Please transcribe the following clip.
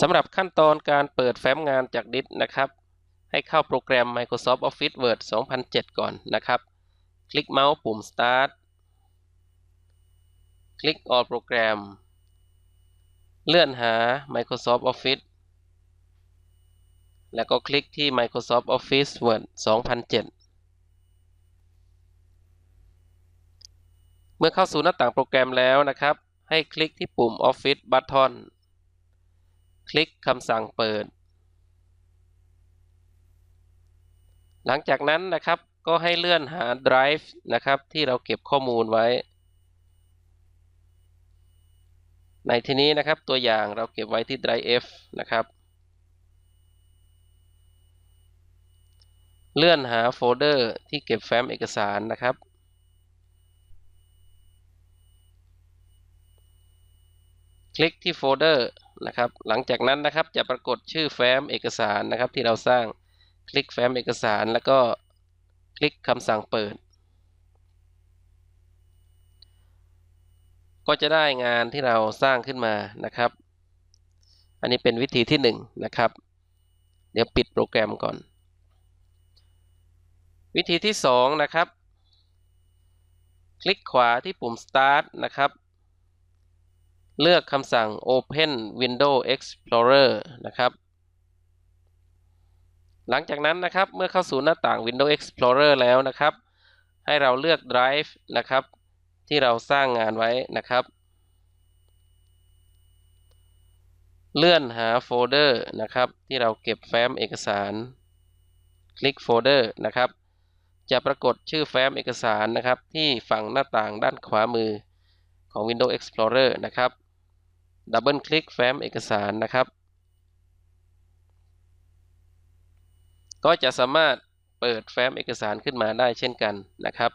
สำหรับขั้นตอนการเปิดแฟ้มงานจากดิสนะครับ ให้เข้าโปรแกรม Microsoft Office Word 2007 ก่อนนะครับ คลิกเมาส์ปุ่ม Start คลิก All Program เลื่อนหา Microsoft Office แล้วก็คลิกที่ Microsoft Office Word 2007 เมื่อเข้าสู่หน้าต่างโปรแกรมแล้วนะครับ ให้คลิกที่ปุ่ม Office Button คลิกคำสั่งเปิด หลังจากนั้นนะครับก็ให้เลื่อนหา Drive นะครับ ที่เราเก็บข้อมูลไว้ ในที่นี้นะครับตัวอย่างเราเก็บไว้ที่ Drive F นะครับ เลื่อนหาโฟลเดอร์ที่เก็บแฟ้มเอกสารนะครับคลิกที่โฟลเดอร์ นะครับ หลังจากนั้นนะครับจะปรากฏชื่อแฟ้มเอกสารนะครับ ที่เราสร้างคลิกแฟ้มเอกสารแล้วก็คลิกคำสั่งเปิด ก็จะได้งานที่เราสร้างขึ้นมานะครับ อันนี้เป็นวิธีที่1นนะครับ เดี๋ยวปิดโปรแกรมก่อน วิธีที่2นะครับ คลิกขวาที่ปุ่ม start นะครับ เลือกคำสั่ง Open Windows Explorer นะครับ หลังจากนั้นนะครับ เมื่อเข้าสู่หน้าต่าง Windows Explorer แล้วนะครับ ให้เราเลือก Drive นะครับ ที่เราสร้างงานไว้นะครับ เลื่อนหาโฟลเดอร์นะครับ ที่เราเก็บแฟ้มเอกสาร คลิกโฟลเดอร์นะครับ จะปรากฏชื่อแฟ้มเอกสารนะครับ ที่ฝั่งหน้าต่างด้านขวามือของ Windows Explorer นะครับ ดับเบิลคลิกแฟ้มเอกสารนะครับ ก็จะสามารถเปิดแฟ้มเอกสารขึ้นมาได้เช่นกันนะครับ